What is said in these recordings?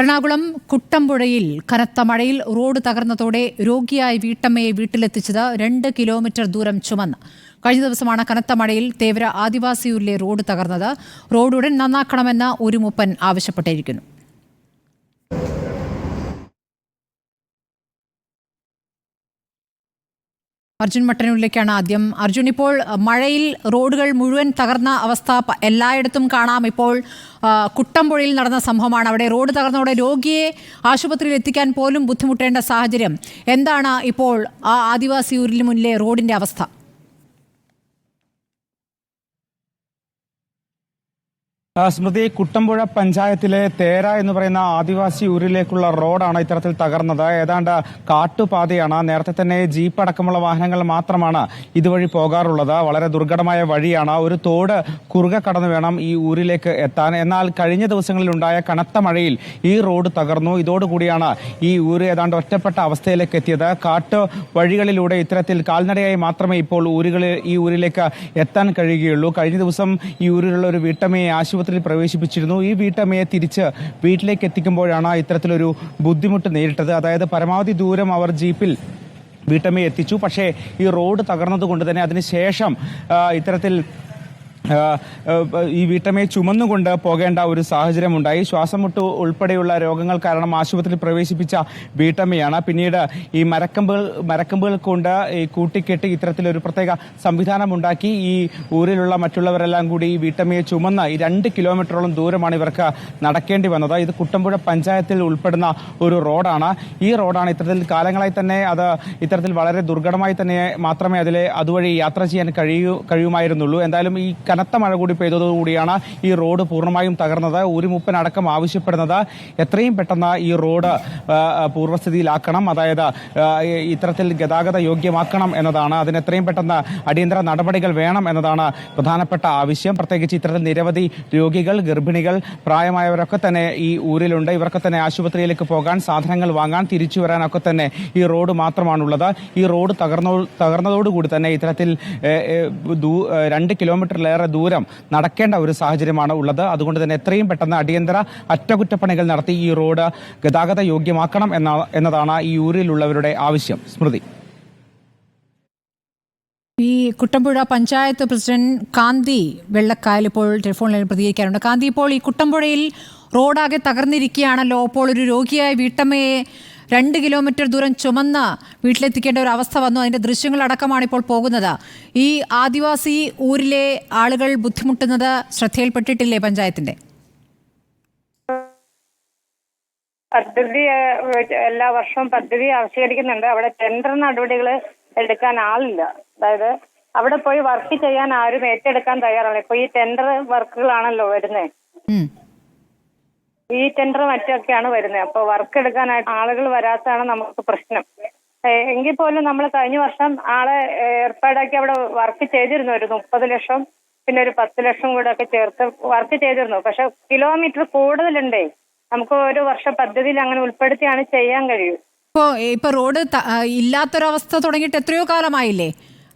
എറണാകുളം കുട്ടമ്പുഴയിൽ കനത്ത മഴയിൽ റോഡ് തകർന്നതോടെ രോഗിയായ വീട്ടമ്മയെ വീട്ടിലെത്തിച്ചത് രണ്ട് കിലോമീറ്റർ ദൂരം ചുമന്ന്. കഴിഞ്ഞ ദിവസമാണ് കനത്ത മഴയിൽ തേവര ആദിവാസിയൂരിലെ റോഡ് തകർന്നത്. റോഡുടൻ നന്നാക്കണമെന്ന് ഒരു മുപ്പൻ ആവശ്യപ്പെട്ടിരിക്കുന്നു. അർജുൻ മട്ടന്നൂരിലേക്കാണ് ആദ്യം. അർജുൻ ഇപ്പോൾ മഴയിൽ റോഡുകൾ മുഴുവൻ തകർന്ന അവസ്ഥ എല്ലായിടത്തും കാണാം. ഇപ്പോൾ കുട്ടമ്പുഴയിൽ നടന്ന സംഭവമാണ്. അവിടെ റോഡ് തകർന്നതോടെ രോഗിയെ ആശുപത്രിയിൽ എത്തിക്കാൻ പോലും ബുദ്ധിമുട്ടേണ്ട സാഹചര്യം. എന്താണ് ഇപ്പോൾ ആ ആദിവാസി ഊരിന് മുന്നിലെ റോഡിന്റെ അവസ്ഥ? സ്മൃതി കുട്ടമ്പുഴ പഞ്ചായത്തിലെ തേര എന്ന് പറയുന്ന ആദിവാസി ഊരിലേക്കുള്ള റോഡാണ് ഇത്തരത്തിൽ തകർന്നത്. ഏതാണ്ട് കാട്ടുപാതയാണ്. നേരത്തെ തന്നെ ജീപ്പ് അടക്കമുള്ള വാഹനങ്ങൾ മാത്രമാണ് ഇതുവഴി പോകാറുള്ളത്. വളരെ ദുർഘടമായ വഴിയാണ്. ഒരു തോട് കുറുകെ കടന്നു വേണം ഈ ഊരിലേക്ക് എത്താൻ. എന്നാൽ കഴിഞ്ഞ ദിവസങ്ങളിൽ ഉണ്ടായ കനത്ത മഴയിൽ ഈ റോഡ് തകർന്നു. ഇതോടുകൂടിയാണ് ഈ ഊര് ഏതാണ്ട് ഒറ്റപ്പെട്ട അവസ്ഥയിലേക്ക് എത്തിയത്. കാട്ട് വഴികളിലൂടെ ഇത്തരത്തിൽ കാൽനടയായി മാത്രമേ ഇപ്പോൾ ഊരുകളിൽ ഈ ഊരിലേക്ക് എത്താൻ കഴിയുകയുള്ളൂ. കഴിഞ്ഞ ദിവസം ഈ ഊരിലുള്ള ഒരു വീട്ടമ്മയെ ആശുപത്രിയിൽ പ്രവേശിപ്പിച്ചിരുന്നു. ഈ വീട്ടമ്മയെ തിരിച്ച് വീട്ടിലേക്ക് എത്തിക്കുമ്പോഴാണ് ഇത്തരത്തിലൊരു ബുദ്ധിമുട്ട് നേരിട്ടത്. അതായത് പരമാവധി ദൂരം അവർ ജീപ്പിൽ വീട്ടമ്മയെ എത്തിച്ചു. പക്ഷേ ഈ റോഡ് തകർന്നതുകൊണ്ട് തന്നെ അതിനുശേഷം ഇത്തരത്തിൽ ഈ വീട്ടമ്മയെ ചുമന്നുകൊണ്ട് പോകേണ്ട ഒരു സാഹചര്യം ഉണ്ടായി ശ്വാസം മുട്ട് ഉൾപ്പെടെയുള്ള രോഗങ്ങൾ കാരണം ആശുപത്രിയിൽ പ്രവേശിപ്പിച്ച വീട്ടമ്മയാണ്. പിന്നീട് ഈ മരക്കമ്പുകൾ മരക്കമ്പുകൾ കൊണ്ട് ഈ കൂട്ടിക്കെട്ടി ഇത്തരത്തിലൊരു പ്രത്യേക സംവിധാനം ഉണ്ടാക്കി ഈ ഊരിലുള്ള മറ്റുള്ളവരെല്ലാം കൂടി ഈ വീട്ടമ്മയെ ചുമന്ന് ഈ രണ്ട് കിലോമീറ്ററോളം ദൂരമാണ് ഇവർക്ക് നടക്കേണ്ടി വന്നത്. ഇത് കുട്ടമ്പുഴ പഞ്ചായത്തിൽ ഉൾപ്പെടുന്ന ഒരു റോഡാണ്. ഈ റോഡാണ് ഇത്തരത്തിൽ കാലങ്ങളായി തന്നെ അത് ഇത്തരത്തിൽ വളരെ ദുർഘടമായി തന്നെ മാത്രമേ അതിലെ അതുവഴി യാത്ര ചെയ്യാൻ കഴിയൂ കഴിയുമായിരുന്നുള്ളൂ. എന്തായാലും ഈ കനത്ത മഴ കൂടി പെയ്തതോടുകൂടിയാണ് ഈ റോഡ് പൂർണമായും തകർന്നത്. ഊരിമുപ്പൻ അടക്കം ആവശ്യപ്പെടുന്നത്. എത്രയും പെട്ടെന്ന് ഈ റോഡ് പൂർവസ്ഥിതിയിലാക്കണം അതായത് ഇത്തരത്തിൽ ഗതാഗത യോഗ്യമാക്കണം എന്നതാണ്. അതിന് എത്രയും പെട്ടെന്ന് അടിയന്തര നടപടികൾ വേണം എന്നതാണ് പ്രധാനപ്പെട്ട ആവശ്യം. പ്രത്യേകിച്ച് ഇത്തരത്തിൽ നിരവധി രോഗികൾ ഗർഭിണികൾ പ്രായമായവരൊക്കെ തന്നെ ഈ ഊരിലുണ്ട്. ഇവർക്ക് തന്നെ ആശുപത്രിയിലേക്ക് പോകാൻ സാധനങ്ങൾ വാങ്ങാൻ തിരിച്ചു വരാനൊക്കെ തന്നെ ഈ റോഡ് മാത്രമാണുള്ളത്. ഈ റോഡ് തകർന്നോ തകർന്നതോടുകൂടി തന്നെ ഇത്തരത്തിൽ രണ്ട് കിലോമീറ്ററിലേറെ ദൂരം നടക്കേണ്ട ഒരു സാഹചര്യമാണ് ഉള്ളത്. അതുകൊണ്ട് തന്നെ എത്രയും പെട്ടെന്ന് അടിയന്തര അറ്റകുറ്റപ്പണികൾ നടത്തി ഈ റോഡ് ഗതാഗത യോഗ്യമാക്കണം എന്ന എന്നതാണ് ഈ ഊരിലുള്ളവരുടെ ആവശ്യം. സ്മൃതി. ഈ കുട്ടമ്പുഴ പഞ്ചായത്ത് പ്രസിഡന്റ് കാന്തി വെള്ളക്കായൽ ഇപ്പോൾ ടെലിഫോണിൽ പ്രതികരിക്കാറുണ്ട്. കാന്തി ഇപ്പോൾ ഈ കുട്ടമ്പുഴയിൽ റോഡാകെ തകർന്നിരിക്കുകയാണല്ലോ. അപ്പോൾ ഒരു രോഗിയായ വീട്ടമ്മയെ രണ്ട് കിലോമീറ്റർ ദൂരം ചുമന്ന് വീട്ടിലെത്തിക്കേണ്ട ഒരു അവസ്ഥ വന്നു. അതിന്റെ ദൃശ്യങ്ങളടക്കമാണ് ഇപ്പോൾ പോകുന്നത്. ഈ ആദിവാസി ഊരിലെ ആളുകൾ ബുദ്ധിമുട്ടുന്നത് ശ്രദ്ധയിൽപ്പെട്ടിട്ടില്ലേ പഞ്ചായത്തിന്റെ? പദ്ധതി എല്ലാ വർഷവും പദ്ധതി ആവിഷ്കരിക്കുന്നുണ്ട് അവിടെ ടെൻഡർ നടപടികൾ എടുക്കാൻ ആളില്ല. അതായത് അവിടെ പോയി വർക്ക് ചെയ്യാൻ ആരും ഏറ്റെടുക്കാൻ തയ്യാറല്ല. ഇപ്പൊ ഈ ടെൻഡർ വർക്കുകളാണല്ലോ വരുന്നത് ഈ ടെൻഡർ മറ്റൊക്കെയാണ് വരുന്നത് അപ്പൊ വർക്ക് എടുക്കാനായിട്ട് ആളുകൾ വരാത്തതാണ് നമുക്ക് പ്രശ്നം. എങ്കിൽ പോലും നമ്മൾ കഴിഞ്ഞ വർഷം ആളെ ഏർപ്പാടാക്കി അവിടെ വർക്ക് ചെയ്തിരുന്നു ഒരു മുപ്പത് ലക്ഷം പിന്നെ ഒരു പത്ത് ലക്ഷം കൂടെ ഒക്കെ ചേർത്ത് വർക്ക് ചെയ്തിരുന്നു. പക്ഷെ കിലോമീറ്റർ കൂടുതലുണ്ടേ. നമുക്ക് ഒരു വർഷ പദ്ധതിയിൽ അങ്ങനെ ഉൾപ്പെടുത്തിയാണ് ചെയ്യാൻ കഴിയൂ. ഇപ്പോ ഇപ്പൊ റോഡ് ഇല്ലാത്തൊരവസ്ഥ തുടങ്ങിയിട്ട് എത്രയോ കാലമായില്ലേ?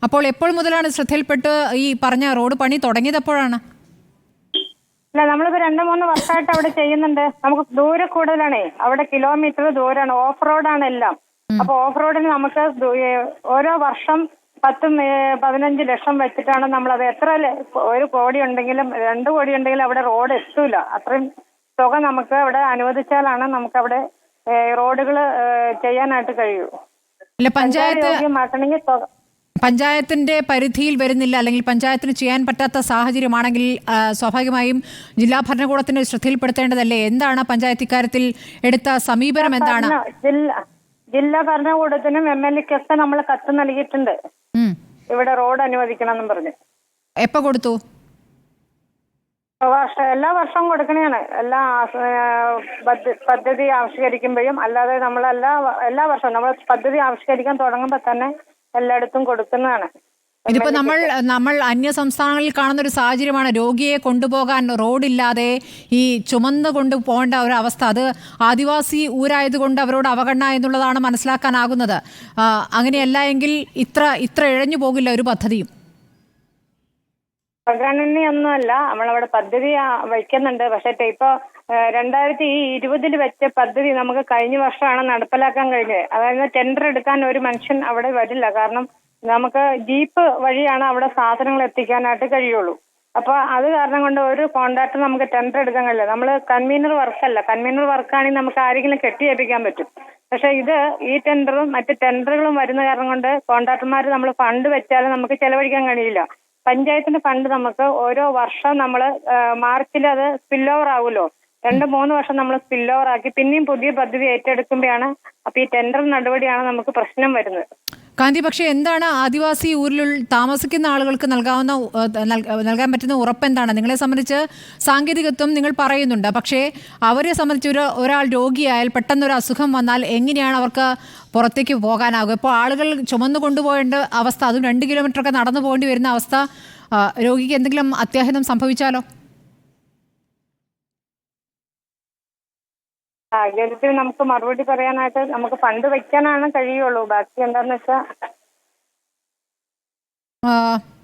അപ്പോൾ എപ്പോൾ മുതലാണ് ശ്രദ്ധയിൽപ്പെട്ട് ഈ പറഞ്ഞ റോഡ് പണി തുടങ്ങിയത് എപ്പോഴാണ് അല്ല നമ്മളിപ്പോ രണ്ടു മൂന്ന് വർഷമായിട്ട് അവിടെ ചെയ്യുന്നുണ്ട്. നമുക്ക് ദൂരെ കൂടുതലാണേ. അവിടെ കിലോമീറ്റർ ദൂരാണ്. ഓഫ് റോഡാണ് എല്ലാം. അപ്പൊ ഓഫ് റോഡിന് നമുക്ക് ഓരോ വർഷം പത്തും പതിനഞ്ച് ലക്ഷം വെച്ചിട്ടാണ് നമ്മൾ അത് എത്ര ഒരു കോടി ഉണ്ടെങ്കിലും രണ്ട് കോടി ഉണ്ടെങ്കിലും അവിടെ റോഡ് എത്തൂല. അത്രയും തുക നമുക്ക് അവിടെ അനുവദിച്ചാലാണ് നമുക്ക് അവിടെ റോഡുകൾ ചെയ്യാനായിട്ട് കഴിയൂ. പഞ്ചായത്ത് പഞ്ചായത്തിന്റെ പരിധിയിൽ വരുന്നില്ല അല്ലെങ്കിൽ പഞ്ചായത്തിന് ചെയ്യാൻ പറ്റാത്ത സാഹചര്യമാണെങ്കിൽ സ്വാഭാവികമായും ജില്ലാ ഭരണകൂടത്തിന് ശ്രദ്ധയിൽപ്പെടുത്തേണ്ടതല്ലേ? എന്താണ് പഞ്ചായത്ത് ഇക്കാര്യത്തിൽ എടുത്ത സമീപനം എന്താണ്? ജില്ലാ ഭരണകൂടത്തിനും എം എൽ എക്കൊക്കെ നമ്മൾ കത്ത് നൽകിയിട്ടുണ്ട്. ഇവിടെ റോഡ് അനുവദിക്കണം എന്നും പറഞ്ഞ്. എപ്പോ കൊടുത്തു? വർഷം എല്ലാ വർഷവും കൊടുക്കണേണ്. എല്ലാ പദ്ധതി ആവിഷ്കരിക്കുമ്പോഴും അല്ലാതെ നമ്മൾ എല്ലാ എല്ലാ വർഷവും നമ്മൾ പദ്ധതി ആവിഷ്കരിക്കാൻ തുടങ്ങുമ്പോൾ തന്നെ എല്ലായിടത്തും കൊടുക്കുന്നതാണ്. ഇതിപ്പോ നമ്മൾ നമ്മൾ അന്യ സംസ്ഥാനങ്ങളിൽ കാണുന്ന ഒരു സാഹചര്യമാണ് രോഗിയെ കൊണ്ടുപോകാൻ റോഡില്ലാതെ ഈ ചുമന്ന് കൊണ്ടു പോകേണ്ട ഒരു അവസ്ഥ. അത് ആദിവാസി ഊരായതുകൊണ്ട് അവരോട് അവഗണന എന്നുള്ളതാണ് മനസ്സിലാക്കാനാകുന്നത്. അങ്ങനെയല്ല എങ്കിൽ ഇത്ര ഇത്ര ഇഴഞ്ഞു പോകില്ല ഒരു പദ്ധതിയും. പ്രകടനയൊന്നുമല്ല നമ്മളവിടെ പദ്ധതി വയ്ക്കുന്നുണ്ട്. പക്ഷെ ഇപ്പൊ രണ്ടായിരത്തി ഇരുപതിൽ വെച്ച പദ്ധതി നമുക്ക് കഴിഞ്ഞ വർഷമാണ് നടപ്പിലാക്കാൻ കഴിഞ്ഞത്. അതായത് ടെൻഡർ എടുക്കാൻ ഒരു മനുഷ്യൻ അവിടെ വരില്ല. കാരണം നമുക്ക് ജീപ്പ് വഴിയാണ് അവിടെ സാധനങ്ങൾ എത്തിക്കാനായിട്ട് കഴിയുള്ളൂ. അപ്പൊ അത് കാരണം കൊണ്ട് ഒരു കോൺട്രാക്ട് നമുക്ക് ടെൻഡർ എടുക്കാൻ കഴിയില്ല. നമ്മൾ കൺവീനർ വർക്കല്ല കൺവീനർ വർക്കാണെങ്കിൽ നമുക്ക് ആരെങ്കിലും കെട്ടിയേൽപ്പിക്കാൻ പറ്റും. പക്ഷെ ഇത് ഈ ടെൻഡറും മറ്റ് ടെൻഡറുകളും വരുന്ന കാരണം കൊണ്ട് കോൺട്രാക്ടർമാർ നമ്മൾ ഫണ്ട് വെച്ചാലും നമുക്ക് ചെലവഴിക്കാൻ കഴിയില്ല. പഞ്ചായത്തിന്റെ ഫണ്ട് നമുക്ക് ഓരോ വർഷം നമ്മൾ മാർച്ചിൽ അത് സ്പിൽ ഓവർ ആവുമല്ലോ. രണ്ട് മൂന്ന് വർഷം നമ്മൾ സ്പിൽ ഓവർ ആക്കി. പിന്നെയും പുതിയ പദ്ധതി ഏറ്റെടുക്കുമ്പോഴാണ് അപ്പൊ ഈ ടെൻഡർ നടപടിയാണ് നമുക്ക് പ്രശ്നം വരുന്നത്. കാന്തി പക്ഷേ എന്താണ് ആദിവാസി ഊരിൽ താമസിക്കുന്ന ആളുകൾക്ക് നൽകാവുന്ന നൽകാൻ പറ്റുന്ന ഉറപ്പ് എന്താണ് നിങ്ങളെ സംബന്ധിച്ച് സാങ്കേതികത്വം നിങ്ങൾ പറയുന്നുണ്ട്. പക്ഷേ അവരെ സംബന്ധിച്ച് ഒരു ഒരാൾ രോഗിയായാൽ പെട്ടെന്ന് ഒരു അസുഖം വന്നാൽ എങ്ങനെയാണ് അവർക്ക് പുറത്തേക്ക് പോകാനാകുക ഇപ്പോൾ ആളുകൾ ചുമന്നു കൊണ്ടുപോകേണ്ട അവസ്ഥ അതും രണ്ട് കിലോമീറ്ററൊക്കെ നടന്നു പോകേണ്ടി വരുന്ന അവസ്ഥ രോഗിക്ക് എന്തെങ്കിലും അത്യാഹിതം സംഭവിച്ചാലോ? സാഹചര്യത്തിൽ നമുക്ക് മറുപടി പറയാനായിട്ട് നമുക്ക് ഫണ്ട് വെക്കാനാണ് കഴിയുള്ളൂ. ബാക്കി എന്താന്ന് വെച്ചാൽ ആ,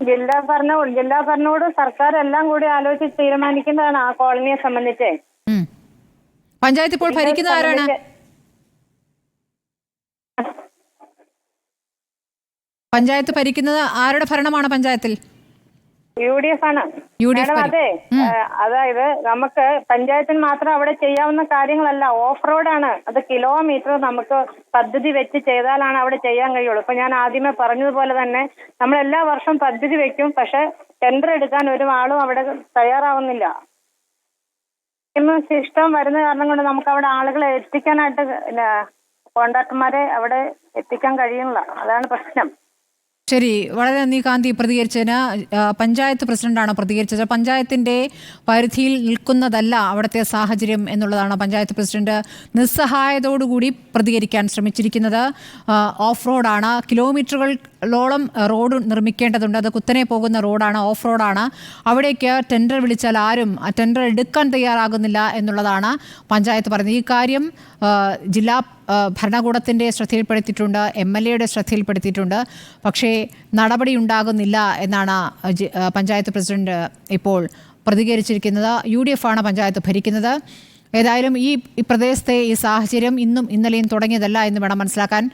ജില്ലാ ഭരണകൂടം ജില്ലാ ഭരണകൂട സർക്കാർ എല്ലാം കൂടി ആലോചിച്ച് തീരുമാനിക്കുന്നതാണ് ആ കോളനിയെ സംബന്ധിച്ച്. പഞ്ചായത്ത് ഇപ്പോൾ ഭരിക്കുന്ന ആരാണ്? പഞ്ചായത്ത് ഭരിക്കുന്നത് ആരുടെ ഭരണമാണ് പഞ്ചായത്തിൽ? യു ഡി എഫ് ആണ്. യു ഡി എഫ് മാഡം അതെ അതായത് നമുക്ക് പഞ്ചായത്തിന് മാത്രം അവിടെ ചെയ്യാവുന്ന കാര്യങ്ങളല്ല. ഓഫ് റോഡാണ് അത് കിലോമീറ്റർ നമുക്ക് പദ്ധതി വെച്ച് ചെയ്താലാണ് അവിടെ ചെയ്യാൻ കഴിയുള്ളൂ. ഇപ്പൊ ഞാൻ ആദ്യമേ പറഞ്ഞതുപോലെ തന്നെ നമ്മൾ എല്ലാ വർഷവും പദ്ധതി വെക്കും. പക്ഷെ ടെൻഡർ എടുക്കാൻ ഒരു ആളും അവിടെ തയ്യാറാവുന്നില്ല. ഇന്ന് ശിഷ്ടം വരുന്ന കാരണം കൊണ്ട് നമുക്ക് അവിടെ ആളുകളെ എത്തിക്കാനായിട്ട് കോൺട്രാക്ടർമാരെ അവിടെ എത്തിക്കാൻ കഴിയുന്നില്ല. അതാണ് പ്രശ്നം. ശരി വളരെ നന്ദി കാന്തി പ്രതികരിച്ചതിന് പഞ്ചായത്ത് പ്രസിഡന്റാണ് പ്രതികരിച്ചത്. പഞ്ചായത്തിന്റെ പരിധിയിൽ നിൽക്കുന്നതല്ല അവിടുത്തെ സാഹചര്യം എന്നുള്ളതാണ് പഞ്ചായത്ത് പ്രസിഡന്റ് നിസ്സഹായതയോടുകൂടി പ്രതികരിക്കാൻ ശ്രമിച്ചിരിക്കുന്നത്. ഓഫ് റോഡാണ്. കിലോമീറ്ററുകളോളം റോഡ് നിർമ്മിക്കേണ്ടതുണ്ട്. അത് കുത്തനെ പോകുന്ന റോഡാണ് ഓഫ് റോഡാണ്. അവിടേക്ക് ടെൻഡർ വിളിച്ചാൽ ആരും ടെൻഡർ എടുക്കാൻ തയ്യാറാകുന്നില്ല എന്നുള്ളതാണ് പഞ്ചായത്ത് പറയുന്നത്. ഈ കാര്യം ജില്ലാ ഭരണകൂടത്തിന്റെ ശ്രദ്ധയിൽപ്പെടുത്തിയിട്ടുണ്ട് എം എൽ എയുടെ ശ്രദ്ധയിൽപ്പെടുത്തിയിട്ടുണ്ട്. പക്ഷേ നടപടി ഉണ്ടാകുന്നില്ല എന്നാണ് പഞ്ചായത്ത് പ്രസിഡന്റ് ഇപ്പോൾ പ്രതികരിച്ചിരിക്കുന്നത്. യു ഡി എഫ് ആണ് പഞ്ചായത്ത് ഭരിക്കുന്നത്. ഏതായാലും ഈ പ്രദേശത്തെ ഈ സാഹചര്യം ഇന്നും ഇന്നലെയും തുടങ്ങിയതല്ല എന്ന് വേണം മനസ്സിലാക്കാൻ.